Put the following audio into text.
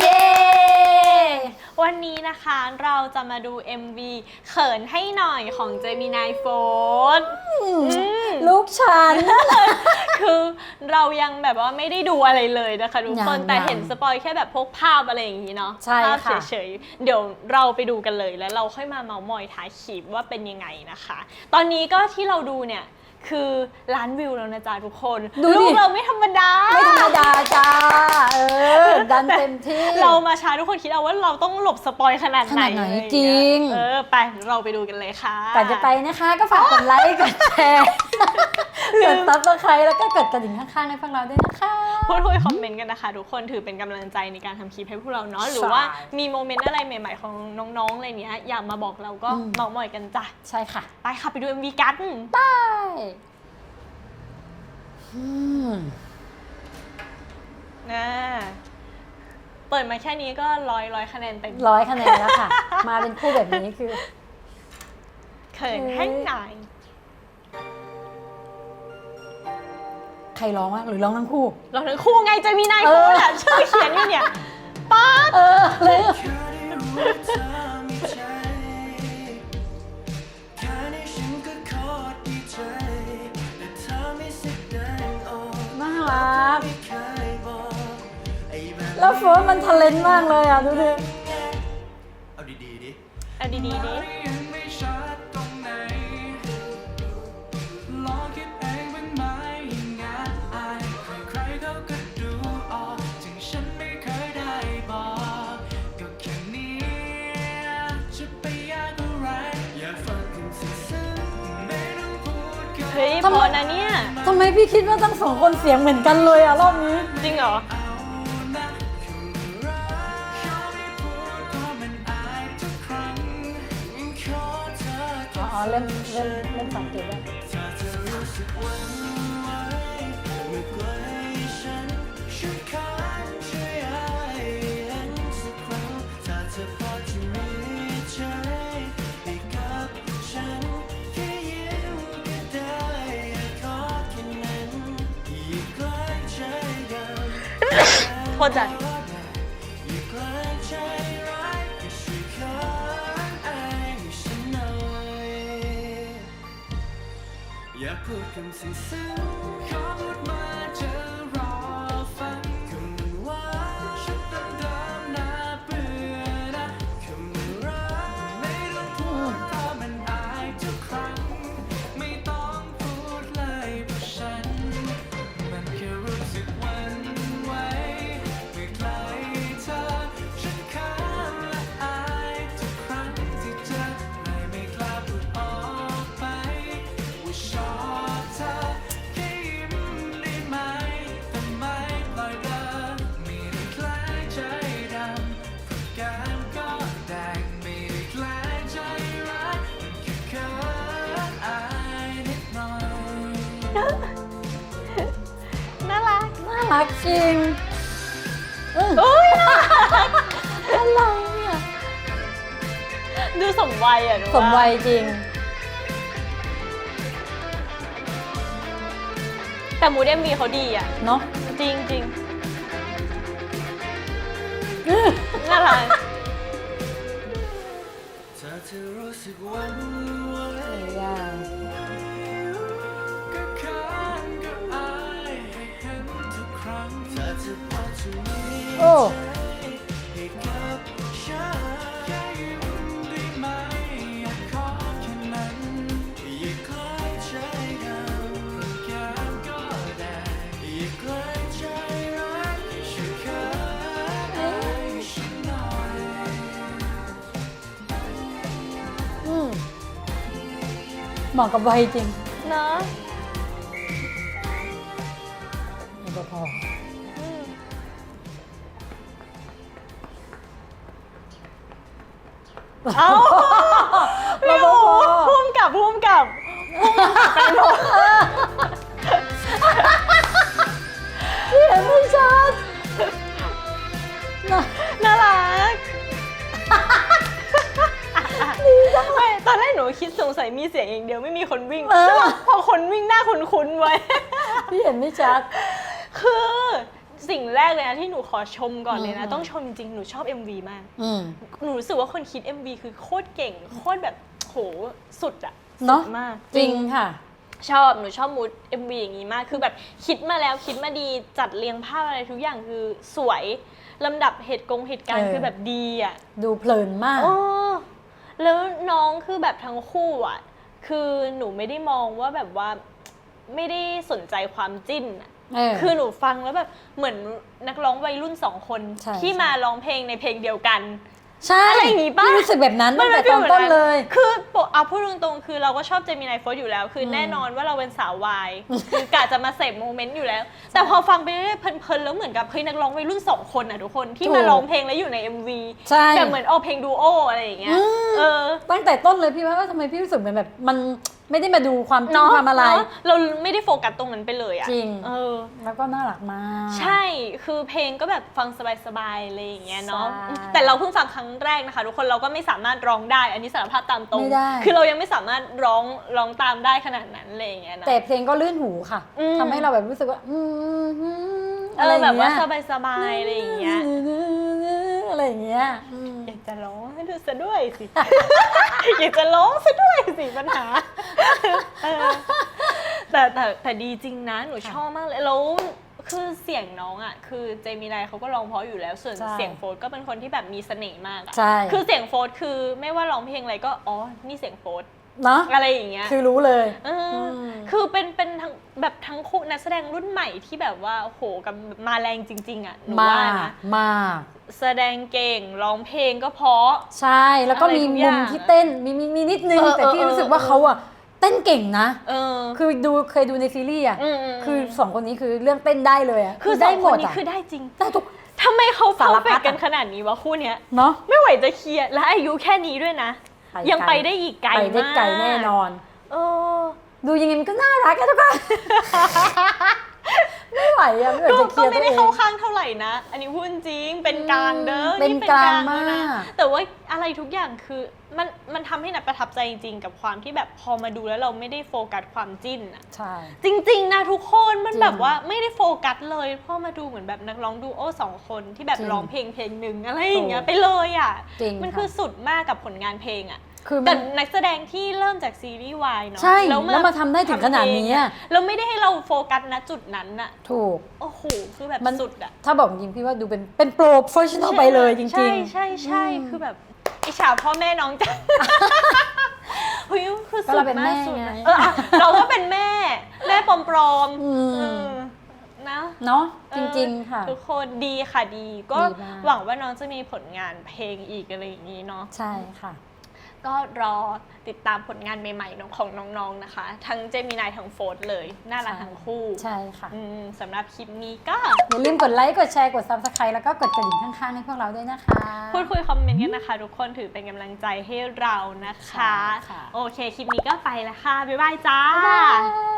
เย้ วันนี้นะคะเราจะมาดู MV เขินให้หน่อยของ Gemini f o r ลูกฉัน คือเรายังแบบว่าไม่ได้ดูอะไรเลยนะคะทุกคน ยังแต่ยังเห็นสปอยแค่แบบพวกภาพอะไรอย่างนี้เนาะใช่ภาพค่ะ เฉยๆ เดี๋ยวเราไปดูกันเลยแล้วเราค่อยมาเมาส์มอยท้ายคลิปว่าเป็นยังไงนะคะ ตอนนี้ก็ที่เราดูเนี่ย คือล้านวิวแล้วนะจ๊ะทุกคน ดูดิ ลูกเราไม่ธรรมดา ไม่ธรรมดาจ้า เออ ดันเต็มที่ เรามาช้าทุกคนคิดเอาว่าเราต้องหลบสปอยขนาดไหนขนาดไหนอะไอย่าเยจริง เออ ไปเราไปดูกันเลยค่ะ ก่อนจะไปนะคะก็ฝากกดไลค์ กดแชร์ กดซับสไครต์แล้วก็กดกระดิ่งข้างๆในฟังเราด้วยนะคะ พูดคุยคอมเมนต์กันนะคะ ทุกคนถือเป็นกำลังใจในการทำคลิปให้พวกเราเนาะหรือว่ามีโมเมนต์อะไรใหม่ ๆ ของน้องๆอะไรเนี้ยอยากมาบอกเราก็อืม เมาหมอยกันจ้ะใช่ค่ะ ไปค่ะไปดู MV กันไปอืมนะเปิดมาแค่นี้ก็ร้อยร้อยคะแนนเต็มร้อยคะแนนแล้วค่ะ มาเป็นคู่แบบนี้คือ เขินให้หน่ ใครร้องวะหรือร้องทั้งคู่ เราทั้งคู่ไงจะมีนายเอคู่อแหละชื่อเขียนอยู่เนี่ยป๊าดเออเลยแค่ได้รู้ว่าเธอมีใจแค่นี้ฉันก็โคตรดีใจแต่เธอไม่แสดงออกน่ารักไม่เคยบอกไอ้แบบแล้วโฟนมันทะเลนมากเลยอะ ดูดิ เฮ้ยทำพไม อนะเนี่ย ทำไมพี่คิดว่าทั้งสองคนเสียงเหมือนกันเลยอะรอบนี้ จริงเหรออ๋ออ๋อเริ่มเริ่มเริ่มสังเกตแล้ว โทษจ้ะอย่ รักจริงเออโอ้ยน่ารักอะไรเนี่ยดูสมวัยอะดูสมวัยจริง แต่มูดเอ็มบีเขาดีอะ เนาะจริงจริงน่ารัก เธอจะรู้สึกหวัน เหมาะกับวัยจริง เนาะ เอ้าพี่โอ้พุ่มกับพุ่มกับพุ่มกับไปหมดเห็นไม่ชัดน่ะน่ารักไม่ตอนแรกหนูคิดสงสัยมีเสียงอย่างเดียวไม่มีคนวิ่งเออใช่ปะพอคนวิ่งหน้าคุ้นๆไว้ พี่เห็นไม่ชัด คือ สิ่งแรกเลยนะที่หนูขอชมก่อนเลยนะอืมต้องชมจริงๆ หนูชอบ MV มาก อืม หนูรู้สึกว่าคนคิด MV คือโคตรเก่ง โคตรแบบโหสุดอะเนอะสุดมาก จริงค่ะ ชอบ หนูชอบมูด MV อย่างนี้มาก คือแบบคิดมาแล้วคิดมาดีจัดเรียงภาพอะไรทุกอย่างคือสวย ลำดับเหตุกงเหตุการณ์เออ คือแบบดีอะดูเพลินมาก โอ้แล้วน้องคือแบบทั้งคู่อะคือหนูไม่ได้มองว่าแบบว่าไม่ได้สนใจความจิ้นอะ เออ คือหนูฟังแล้วแบบเหมือนนักร้องวัยรุ่นสองคน ใช่ที่มาร้องเพลงในเพลงเดียวกัน ใช่อะไรอย่างงี้ปะพี่รู้สึกแบบนั้นตั้งแต่ตอนต้นเลย คือปกเอาพูดตรงๆ คือเราก็ชอบเจมินายโฟร์อยู่แล้ว คืออมแน่นอนว่าเราเป็นสาววาย คือกะจะมาเสพโมเมนต์อยู่แล้ว แต่พอฟังไปเรื่อยๆเพลินๆ แล้วเหมือนกับเฮ้ยนักร้องวัยรุ่นสองคนอะทุกคนที่มาร้องเพลงแล้วอยู่ใน MV ใช่แบบเหมือนเอาเพลงดูโออะไรอย่างเงี้ย อืม เออ ตั้งแต่ต้นเลยพี่ว่าว่าทำไมพี่รู้สึกเหมือนแบบมัน ไม่ได้มาดูความจริงเนาะความอะไร เนอะเราไม่ได้โฟกัสตรงนั้นไปเลยอะจริง เออ แล้วก็น่ารักมาก ใช่ คือเพลงก็แบบฟังสบายๆอะไรอย่างเงี้ยเนาะ ใช่แต่เราเพิ่งฟังครั้งแรกนะคะ ทุกคนเราก็ไม่สามารถร้องได้ อันนี้สารภาพตามตรง ไม่ได้ คือเรายังไม่สามารถร้องร้องตามได้ขนาดนั้นอะไรอย่างเงี้ยนะแต่เพลงก็ลื่นหูค่ะอืม ทำให้เราแบบรู้สึกว่าอืมเออะไรออย่แบบงว่าเงี้ยสบายๆอะไรอย่างเงี้ย อะไรอย่างเงี้ยอืมอยากจะร้อง ให้ดูซะด้วยสิ อยากจะร้องซะด้วยสิปัญหาเออแต่แต่แต่ดีจริงนะหนูชอบมากเลยแล้วคือเสียงน้องอะคือเจมินายเขาก็ร้องเพราะอยู่แล้ว ส่วนใช่เสียงโฟร์ก็เป็นคนที่แบบมีเสน่ห์มากอะใช่ คือเสียงโฟร์คือไม่ว่าร้องเพลงอะไรก็อ๋อนี่เสียงโฟร์เนาะอะไรอย่างเงี้ย คือรู้เลย เอออม คือเป็นเป็นทั้ง แบบทั้งคู่นักแสดงรุ่นใหม่ที่แบบว่าโหกับมาแรงจริง ๆ อะหนูมาว่านะมาแสดงเก่งร้องเพลงก็เพราะ ใช่ แล้วก็อะไรมีทุกอมุย่ามงที่เต้น มีมีมีนิดนึง เออแต่พี่เออรู้สึกเออว่าเขาอะเต้นเก่งนะ เออคือดูเคยดูในซีรีส์อะมมคือสองคนนี้คือเรื่องเต้นได้เลยอะคือสได้องหคมนดนี้อะคือได้จริงได้ทุก ทำไมเขาสาเพอรร์พัเฟดกอะ กันขนาดนี้วะคู่เนี้ย เนาะ ไม่ไหวจะเคลียร์และอายุแค่นี้ด้วยนะ ไปยังไกล ไปได้อีกไกลไปได้มากไกลแน่นอน เออ ดูยังไงมันก็น่ารักอะทุกคน ไม่ไหวอะไม่ไหวก็จะเคก็ลียร์ไม่ตัวได้เองเข้าข้างเท่าไหร่นะ อันนี้พูดจริง เป็นกลางเด้อเป็นนี่กลางแล้วนะมากแต่ว่าอะไรทุกอย่างคือมันมันทำให้นัดประทับใจจริง ๆ กับความที่แบบพอมาดูแล้วเราไม่ได้โฟกัสความจิ้นอะใช่ จริง ๆ นะทุกคนมันจริงแบบว่าไม่ได้โฟกัสเลยพอมาดูเหมือนแบบนักร้องดูโอสองคนที่แบบจริงร้องเพลงเพลงหนึ่งอะไรอย่างเงี้ยถูกไปเลยอะ จริงมันค่ะ คือสุดมากกับผลงานเพลงอะ คือมัแต่น นักแสดงที่เริ่มจากซีรีส์วายเนาะใช่แล้วมาทำได้ถึงขนาดนี้อะทำเพลงแล้วไม่ได้ให้เราโฟกัสณจุดนั้นอะถูก โอ้โหคือแบบมัน สุดอะถ้าบอกจริงพี่ว่าดูเป็นเป็นโปรเฟชชั่นอลไปเลยจริงๆใช่ใช่ใช่อืมคือแบบอิจฉาพ่อแม่น้องจังเฮ้ยคือก็สุเราดเป็นมาแม่กสุดไงอะเอออะเราก็เป็นแม่ แม่ปลอมปลอมๆอืม เออนะเนาะเอจอริง ๆ ค่ะ ทุกคนดีค่ะดีก็ดีมาก หวังว่าน้องจะมีผลงานเพลงอีกอะไรอย่างนี้เนาะใช่ค่ะ ก็รอติดตามผลงานใหม่ๆ ของน้องๆนะคะ ทั้งเจมินายทั้งโฟร์ธเลย น่ารักใช่ทั้งคู่ใช่ค่ะอืมสำหรับคลิปนี้ก็ อย่าลืมกดไลค์ กดแชร์ กด subscribe แล้วก็กดกระดิ่งข้างๆ ให้พวกเราด้วยนะคะ พูดคุยคอมเมนต์กันนะคะ ทุกคนถือเป็นกำลังใจให้เรานะคะ ใช่ค่ะ โอเค คลิปนี้ก็ไปแล้วค่ะ บ๊ายบายจ้า บ๊ายบาย